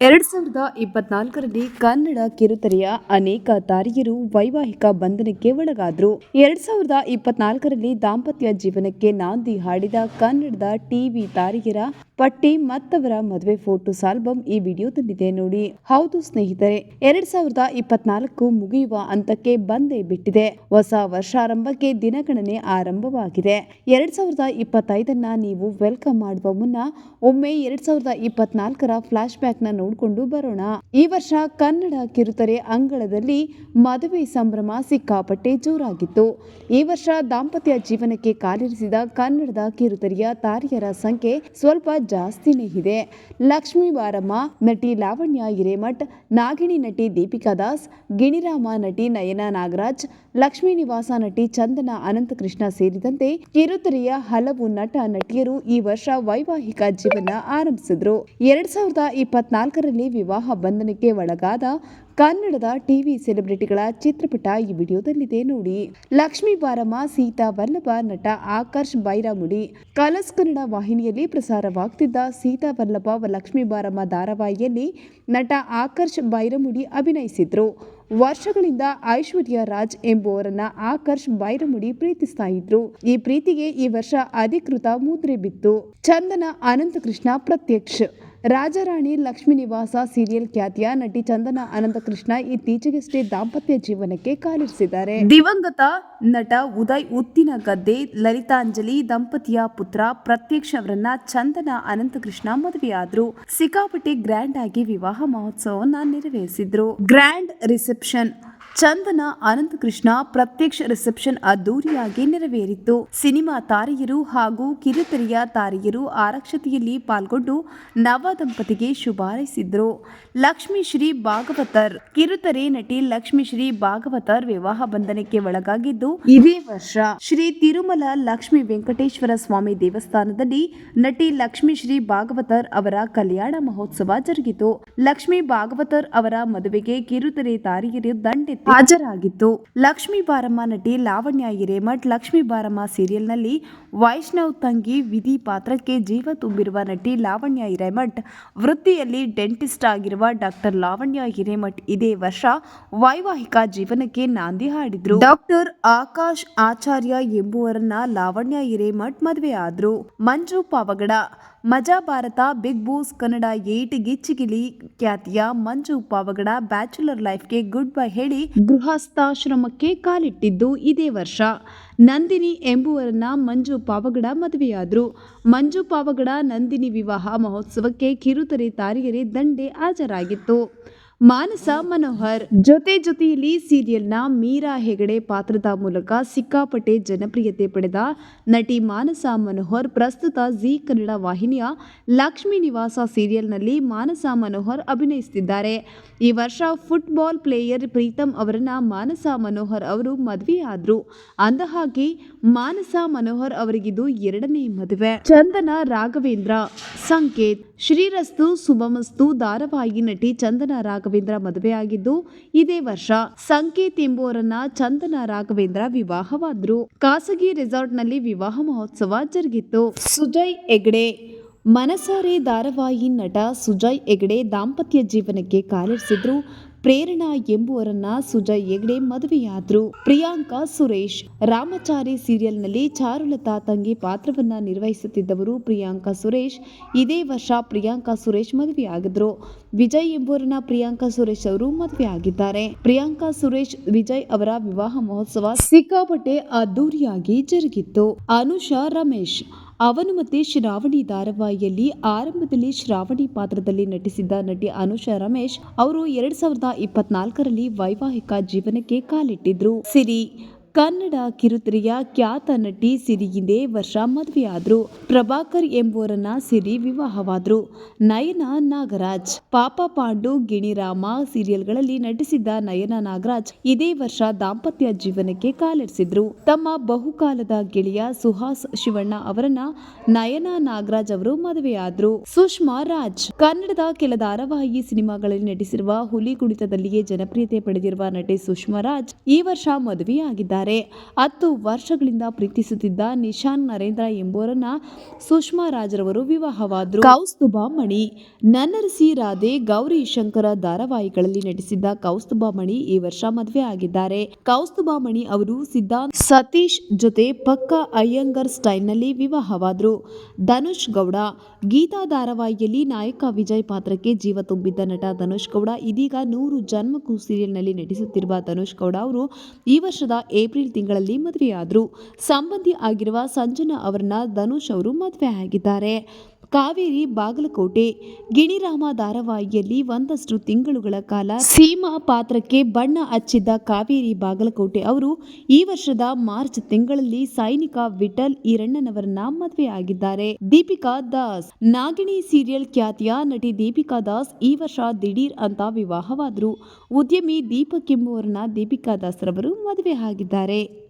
ಎರಡ್ ಸಾವಿರದ ಇಪ್ಪತ್ನಾಲ್ಕರಲ್ಲಿ ಕನ್ನಡ ಕಿರುತೆರೆಯ ಅನೇಕ ತಾರಿಯರು ವೈವಾಹಿಕ ಬಂಧನಕ್ಕೆ ಒಳಗಾದ್ರು. ಎರಡ್ ಸಾವಿರದ ಇಪ್ಪತ್ನಾಲ್ಕರಲ್ಲಿ ದಾಂಪತ್ಯ ಜೀವನಕ್ಕೆ ನಾಂದಿ ಹಾಡಿದ ಕನ್ನಡದ ಟಿವಿ ತಾರಿಯರ ಪಟ್ಟಿ ಮತ್ತವರ ಮದುವೆ ಫೋಟೋಸ್ ಆಲ್ಬಮ್ ಈ ವಿಡಿಯೋದಲ್ಲಿದೆ ನೋಡಿ. ಹೌದು ಸ್ನೇಹಿತರೆ, ಎರಡ್ ಸಾವಿರದ ಇಪ್ಪತ್ನಾಲ್ಕು ಮುಗಿಯುವ ಹಂತಕ್ಕೆ ಬಂದೇ ಬಿಟ್ಟಿದೆ. ಹೊಸ ವರ್ಷಾರಂಭಕ್ಕೆ ದಿನಗಣನೆ ಆರಂಭವಾಗಿದೆ. ಎರಡ್ ಸಾವಿರದ ಇಪ್ಪತ್ತೈದನ್ನ ನೀವು ವೆಲ್ಕಮ್ ಮಾಡುವ ಮುನ್ನ ಒಮ್ಮೆ ಎರಡ್ ಸಾವಿರದ ಇಪ್ಪತ್ನಾಲ್ಕರ ಫ್ಲಾಶ್ ಬ್ಯಾಕ್ನ ನೋಡಿಕೊಂಡು ಬರೋಣ. ಈ ವರ್ಷ ಕನ್ನಡ ಕಿರುತೆರೆ ಅಂಗಳದಲ್ಲಿ ಮದುವೆ ಸಂಭ್ರಮ ಸಿಕ್ಕಾಪಟ್ಟೆ ಜೋರಾಗಿತ್ತು. ಈ ವರ್ಷ ದಾಂಪತ್ಯ ಜೀವನಕ್ಕೆ ಕಾಲಿರಿಸಿದ ಕನ್ನಡದ ಕಿರುತೆರೆಯ ತಾರಿಯರ ಸಂಖ್ಯೆ ಸ್ವಲ್ಪ ಜಾಸ್ತಿನೇ ಇದೆ. ಲಕ್ಷ್ಮೀ ಬಾರಮ್ಮ, ನಟಿ ಲಾವಣ್ಯ ಹಿರೇಮಠ್, ನಾಗಿಣಿ ನಟಿ ದೀಪಿಕಾ ದಾಸ್, ಗಿಣಿರಾಮ ನಟಿ ನಯನ ನಾಗರಾಜ್, ಲಕ್ಷ್ಮೀ ನಿವಾಸ ನಟಿ ಚಂದನ ಅನಂತಕೃಷ್ಣ ಸೇರಿದಂತೆ ಕಿರುತೆರೆಯ ಹಲವು ನಟ ನಟಿಯರು ಈ ವರ್ಷ ವೈವಾಹಿಕ ಜೀವನ ಆರಂಭಿಸಿದ್ರು. ಎರಡ್ ಸಾವಿರದ ಇಪ್ಪತ್ನಾಲ್ಕರಲ್ಲಿ ವಿವಾಹ ಬಂಧನಕ್ಕೆ ಒಳಗಾದ ಕನ್ನಡದ ಟಿವಿ ಸೆಲೆಬ್ರಿಟಿಗಳ ಚಿತ್ರಪಟ ಈ ವಿಡಿಯೋದಲ್ಲಿದೆ ನೋಡಿ. ಲಕ್ಷ್ಮೀ ಬಾರಮ್ಮ, ಸೀತಾ ವಲ್ಲಭ ನಟ ಆಕರ್ಷ್ ಬೈರಾಮುಡಿ ಕಲಸ್ ಕನ್ನಡ ವಾಹಿನಿಯಲ್ಲಿ ಪ್ರಸಾರವಾಗ್ತಿದ್ದ ಸೀತಾ ವಲ್ಲಭ ಲಕ್ಷ್ಮೀ ಬಾರಮ್ಮ ಧಾರಾವಾಹಿಯಲ್ಲಿ ನಟ ಆಕರ್ಷ್ ಬೈರಮುಡಿ ಅಭಿನಯಿಸಿದ್ರು. ವರ್ಷಗಳಿಂದ ಐಶ್ವರ್ಯ ರಾಜ್ ಎಂಬುವರನ್ನ ಆಕರ್ಷ್ ಬೈರಮುಡಿ ಪ್ರೀತಿಸ್ತಾ ಇದ್ರು. ಈ ಪ್ರೀತಿಗೆ ಈ ವರ್ಷ ಅಧಿಕೃತ ಮುದ್ರೆ ಬಿತ್ತು. ಚಂದನ ಅನಂತಕೃಷ್ಣ ಪ್ರತ್ಯಕ್ಷ ರಾಜಾರಾಣಿ ಲಕ್ಷ್ಮೀ ನಿವಾಸ ಸೀರಿಯಲ್ ಖ್ಯಾತಿಯ ನಟಿ ಚಂದನ ಅನಂತಕೃಷ್ಣ ಇತ್ತೀಚೆಗಷ್ಟೇ ದಾಂಪತ್ಯ ಜೀವನಕ್ಕೆ ಕಾಲಿರಿಸಿದ್ದಾರೆ. ದಿವಂಗತ ನಟ ಉದಯ್ ಉತ್ತಿನ ಗದ್ದೆ, ಲಲಿತಾಂಜಲಿ ದಂಪತಿಯ ಪುತ್ರ ಪ್ರತ್ಯಕ್ಷ ಅವರನ್ನ ಚಂದನ ಅನಂತಕೃಷ್ಣ ಮದುವೆಯಾದ್ರು. ಸಿಕ್ಕಾಪಟ್ಟೆ ಗ್ರ್ಯಾಂಡ್ ಆಗಿ ವಿವಾಹ ಮಹೋತ್ಸವವನ್ನ ನೆರವೇರಿಸಿದ್ರು. Grand reception Chandana Ananthakrishna Prathyaksha reception ಅದ್ದೂರಿಯಾಗಿ ನೆರವೇರಿತ್ತು ಸಿನಿಮಾ ತಾರೆಯರು ಹಾಗೂ ಕಿರುತೆರೆಯ ತಾರೆಯರು ಆರಕ್ಷತೆಯಲ್ಲಿ ಪಾಲ್ಗೊಂಡು ನವ ದಂಪತಿಗೆ ಶುಭಾರೈಸಿದ್ರು. ಲಕ್ಷ್ಮೀಶ್ರೀ ಭಾಗವತರ್. ಕಿರುತೆರೆ ನಟಿ ಲಕ್ಷ್ಮೀಶ್ರೀ ಭಾಗವತರ್ ವಿವಾಹ ಬಂಧನಕ್ಕೆ ಒಳಗಾಗಿದ್ದು, ಇದೇ ವರ್ಷ ಶ್ರೀ ತಿರುಮಲ ಲಕ್ಷ್ಮೀ ವೆಂಕಟೇಶ್ವರ ಸ್ವಾಮಿ ದೇವಸ್ಥಾನದಲ್ಲಿ ನಟಿ ಲಕ್ಷ್ಮೀಶ್ರೀ ಭಾಗವತರ್ ಅವರ ಕಲ್ಯಾಣ ಮಹೋತ್ಸವ ಜರುಗಿತು. ಲಕ್ಷ್ಮೀ ಭಾಗವತರ್ ಅವರ ಮದುವೆಗೆ ಕಿರುತೆರೆ ತಾರೆಯರು ದಂಡೆತ್ತಿ ಹಾಜರಾಗಿತ್ತು. ಲಕ್ಷ್ಮೀ ಬಾರಮ್ಮ ನಟಿ ಲಾವಣ್ಯ ಹಿರೇಮಠ್ ಲಕ್ಷ್ಮೀ ಬಾರಮ್ಮ ಸೀರಿಯಲ್ನಲ್ಲಿ ವೈಷ್ಣವ್ ತಂಗಿ ವಿಧಿ ಪಾತ್ರಕ್ಕೆ ಜೀವ ತುಂಬಿರುವ ನಟಿ ಲಾವಣ್ಯ ಹಿರೇಮಠ್ ವೃತ್ತಿಯಲ್ಲಿ ಡೆಂಟಿಸ್ಟ್ ಆಗಿರುವ ಡಾಕ್ಟರ್ ಲಾವಣ್ಯ ಹಿರೇಮಠ್ ಇದೇ ವರ್ಷ ವೈವಾಹಿಕ ಜೀವನಕ್ಕೆ ನಾಂದಿ ಹಾಡಿದ್ರು. ಡಾಕ್ಟರ್ ಆಕಾಶ್ ಆಚಾರ್ಯ ಎಂಬುವರನ್ನ Lavanya Hiremath ಮದುವೆಯಾದ್ರು. Manju Pavagada Maja Bharata, Bigg Boss Kannada eight ಗಿಚ್ಚಿಗಿಲಿ ಖ್ಯಾತಿಯ ಮಂಜು ಪಾವಗಡ ಬ್ಯಾಚುಲರ್ ಲೈಫ್ಗೆ ಗುಡ್ ಬೈ ಹೇಳಿ ಗೃಹಸ್ಥಾಶ್ರಮಕ್ಕೆ ಕಾಲಿಟ್ಟಿದ್ದು ಇದೇ ವರ್ಷ. ನಂದಿನಿ ಎಂಬುವರನ್ನ ಮಂಜು ಪಾವಗಡ ಮದುವೆಯಾದರು. ಮಂಜು ಪಾವಗಡ ನಂದಿನಿ ವಿವಾಹ ಮಹೋತ್ಸವಕ್ಕೆ ಕಿರುತೆರೆ ತಾರಿಯರೇ ದಂಡೆ ಹಾಜರಾಗಿತ್ತು. ಮಾನಸ ಮನೋಹರ್ ಜೊತೆ ಜೊತೆಯಲ್ಲಿ ಸೀರಿಯಲ್ನ ಮೀರಾ ಹೆಗಡೆ ಪಾತ್ರದ ಮೂಲಕ ಸಿಕ್ಕಾಪಟ್ಟೆ ಜನಪ್ರಿಯತೆ ಪಡೆದ ನಟಿ ಮಾನಸ ಮನೋಹರ್ ಪ್ರಸ್ತುತ ಜಿ ಕನ್ನಡ ವಾಹಿನಿಯ ಲಕ್ಷ್ಮೀ ನಿವಾಸ ಸೀರಿಯಲ್ನಲ್ಲಿ ಮಾನಸ ಮನೋಹರ್ ಅಭಿನಯಿಸುತ್ತಿದ್ದಾರೆ. ಈ ವರ್ಷ ಫುಟ್ಬಾಲ್ ಪ್ಲೇಯರ್ ಪ್ರೀತಮ್ ಅವರನ್ನ ಮಾನಸ ಮನೋಹರ್ ಅವರು ಮದುವೆಯಾದ್ರು. ಅಂದಹಾಗೆ ಮಾನಸ ಮನೋಹರ್ ಅವರಿಗಿದು ಎರಡನೇ ಮದುವೆ. ಚಂದನ ರಾಘವೇಂದ್ರ, ಸಂಕೇತ್ ಶ್ರೀರಸ್ತು ಸುಭಮಸ್ತು ಧಾರಾವಾಹಿ ನಟಿ ಚಂದನ ರಾಘವೇಂದ್ರ ಮದುವೆಯಾಗಿದ್ದು, ಇದೇ ವರ್ಷ ಸಂಕೇತ್ ಎಂಬುವರನ್ನ ಚಂದನ ರಾಘವೇಂದ್ರ ವಿವಾಹವಾದ್ರು. ಖಾಸಗಿ ರೆಸಾರ್ಟ್ನಲ್ಲಿ ವಿವಾಹ ಮಹೋತ್ಸವ ಜರುಗಿತ್ತು. ಸುಜಯ್ ಹೆಗ್ಡೆ, ಮನಸಾರೆ ಧಾರಾವಾಹಿ ನಟ ಸುಜಯ್ ಹೆಗ್ಡೆ ದಾಂಪತ್ಯ ಜೀವನಕ್ಕೆ ಕಾಲಿರಿಸಿದ್ರು. ಪ್ರೇರಣಾ ಎಂಬುವರನ್ನ ಸುಜಯ್ ಹೆಗ್ಡೆ ಮದುವೆಯಾದ್ರು. ಪ್ರಿಯಾಂಕಾ ಸುರೇಶ್. ರಾಮಚಾರಿ ಸೀರಿಯಲ್ನಲ್ಲಿ ಚಾರುಲತಾ ತಂಗಿ ಪಾತ್ರವನ್ನ ನಿರ್ವಹಿಸುತ್ತಿದ್ದವರು ಪ್ರಿಯಾಂಕಾ ಸುರೇಶ್. ಇದೇ ವರ್ಷ ಪ್ರಿಯಾಂಕಾ ಸುರೇಶ್ ಮದುವೆಯಾಗಿದ್ರು. ವಿಜಯ್ ಎಂಬುವರನ್ನ ಪ್ರಿಯಾಂಕಾ ಸುರೇಶ್ ಅವರು ಮದುವೆಯಾಗಿದ್ದಾರೆ. ಪ್ರಿಯಾಂಕಾ ಸುರೇಶ್, ವಿಜಯ್ ಅವರ ವಿವಾಹ ಮಹೋತ್ಸವ ಸಿಕ್ಕಾಪಟ್ಟೆ ಅದ್ದೂರಿಯಾಗಿ ಜರುಗಿತ್ತು. ಅನುಷಾ ರಮೇಶ್. ಅವನು ಮತ್ತೆ ಶ್ರಾವಣಿ ಧಾರಾವಾಹಿಯಲ್ಲಿ ಆರಂಭದಲ್ಲಿ ಶ್ರಾವಣಿ ಪಾತ್ರದಲ್ಲಿ ನಟಿಸಿದ್ದ ನಟಿ ಅನುಷಾ ರಮೇಶ್ ಅವರು ಎರಡ್ ಸಾವಿರದ ಇಪ್ಪತ್ನಾಲ್ಕರಲ್ಲಿ ವೈವಾಹಿಕ ಜೀವನಕ್ಕೆ ಕಾಲಿಟ್ಟಿದ್ರು. ಸಿರಿ ಕನ್ನಡ ಕಿರುತೆರೆಯ ಖ್ಯಾತ ನಟಿ ಸಿರಿಗಿಂದೇ ವರ್ಷ ಮದುವೆಯಾದ್ರು. ಪ್ರಭಾಕರ್ ಎಂಬುವರನ್ನ ಸಿರಿ ವಿವಾಹವಾದ್ರು. ನಯನ ನಾಗರಾಜ್, ಪಾಪ ಪಾಂಡು ಗಿಣಿರಾಮ ಸೀರಿಯಲ್ಗಳಲ್ಲಿ ನಟಿಸಿದ್ದ ನಯನ ನಾಗರಾಜ್ ಇದೇ ವರ್ಷ ದಾಂಪತ್ಯ ಜೀವನಕ್ಕೆ ಕಾಲಿರಿಸಿದ್ರು ತಮ್ಮ ಬಹುಕಾಲದ ಗೆಳೆಯ ಸುಹಾಸ್ ಶಿವಣ್ಣ ಅವರನ್ನ ನಯನ ನಾಗರಾಜ್ ಅವರು ಮದುವೆಯಾದ್ರು. ಸುಷ್ಮಾ ರಾಜ್, ಕನ್ನಡದ ಕೆಲ ಧಾರಾವಾಹಿ ಸಿನಿಮಾಗಳಲ್ಲಿ ನಟಿಸಿರುವ ಹುಲಿ ಕುಣಿತದಲ್ಲಿಯೇ ಜನಪ್ರಿಯತೆ ಪಡೆದಿರುವ ನಟಿ ಸುಷ್ಮಾ ರಾಜ್ ಈ ವರ್ಷ ಮದುವೆಯಾಗಿದ್ದಾರೆ. ಆಗಿದ್ದಾರೆ ಹತ್ತು ವರ್ಷಗಳಿಂದ ಪ್ರೀತಿಸುತ್ತಿದ್ದ ನಿಶಾನ್ ನರೇಂದ್ರ ಎಂಬುವರನ್ನ ಸುಷ್ಮಾ ರಾಜರವರು ವಿವಾಹವಾದರು. ಕೌಸ್ತುಬಾಮಣಿ ನನ್ನರಸಿ ರಾಧೆ, ಗೌರಿ ಶಂಕರ ಧಾರಾವಾಹಿಗಳಲ್ಲಿ ನಟಿಸಿದ್ದ ಕೌಸ್ತುಬಾಮಣಿ ಈ ವರ್ಷ ಮದುವೆ ಆಗಿದ್ದಾರೆ. ಕೌಸ್ತುಬಾಮಣಿ ಅವರು ಸಿದ್ಧಾಂತ್, ಸತೀಶ್ ಜೊತೆ ಪಕ್ಕ ಅಯ್ಯಂಗರ್ ಸ್ಟೈಲ್ನಲ್ಲಿ ವಿವಾಹವಾದರು. ಧನುಷ್ ಗೌಡ, ಗೀತಾ ಧಾರಾವಾಹಿಯಲ್ಲಿ ನಾಯಕ ವಿಜಯ್ ಪಾತ್ರಕ್ಕೆ ಜೀವ ತುಂಬಿದ್ದ ನಟ ಧನುಷ್ ಗೌಡ, ಇದೀಗ ನೂರು ಜನ್ಮಕ್ಕೂ ಸೀರಿಯಲ್ನಲ್ಲಿ ನಟಿಸುತ್ತಿರುವ ಧನುಷ್ ಗೌಡ ಅವರು ಈ ವರ್ಷದ ಏಪ್ರಿಲ್ ತಿಂಗಳಲ್ಲಿ ಮದುವೆಯಾದರು. ಸಂಬಂಧಿ ಆಗಿರುವ ಸಂಜನಾ ಅವರನ್ನ ಧನುಷ್ ಅವರು ಮದುವೆ ಆಗಿದ್ದಾರೆ. ಕಾವೇರಿ ಬಾಗಲಕೋಟೆ ಗಿಣಿರಾಮ ಧಾರಾವಾಹಿಯಲ್ಲಿ ಒಂದಷ್ಟು ತಿಂಗಳುಗಳ ಕಾಲ ಸೀಮಾ ಪಾತ್ರಕ್ಕೆ ಬಣ್ಣ ಹಚ್ಚಿದ್ದ ಕಾವೇರಿ ಬಾಗಲಕೋಟೆ ಅವರು ಈ ವರ್ಷದ ಮಾರ್ಚ್ ತಿಂಗಳಲ್ಲಿ ಸೈನಿಕ ವಿಠಲ್ ಈರಣ್ಣನವರನ್ನ ಮದುವೆ ಆಗಿದ್ದಾರೆ. ದೀಪಿಕಾ ದಾಸ್ ನಾಗಿಣಿ ಸೀರಿಯಲ್ ಖ್ಯಾತಿಯ ನಟಿ ದೀಪಿಕಾ ದಾಸ್ ಈ ವರ್ಷ ದಿಢೀರ್ ಅಂತ ವಿವಾಹವಾದರು. ಉದ್ಯಮಿ ದೀಪಕ್ ಎಂಬುವರನ್ನ ದೀಪಿಕಾ ದಾಸ್ ರವರು ಮದುವೆ ಆಗಿದ್ದಾರೆ.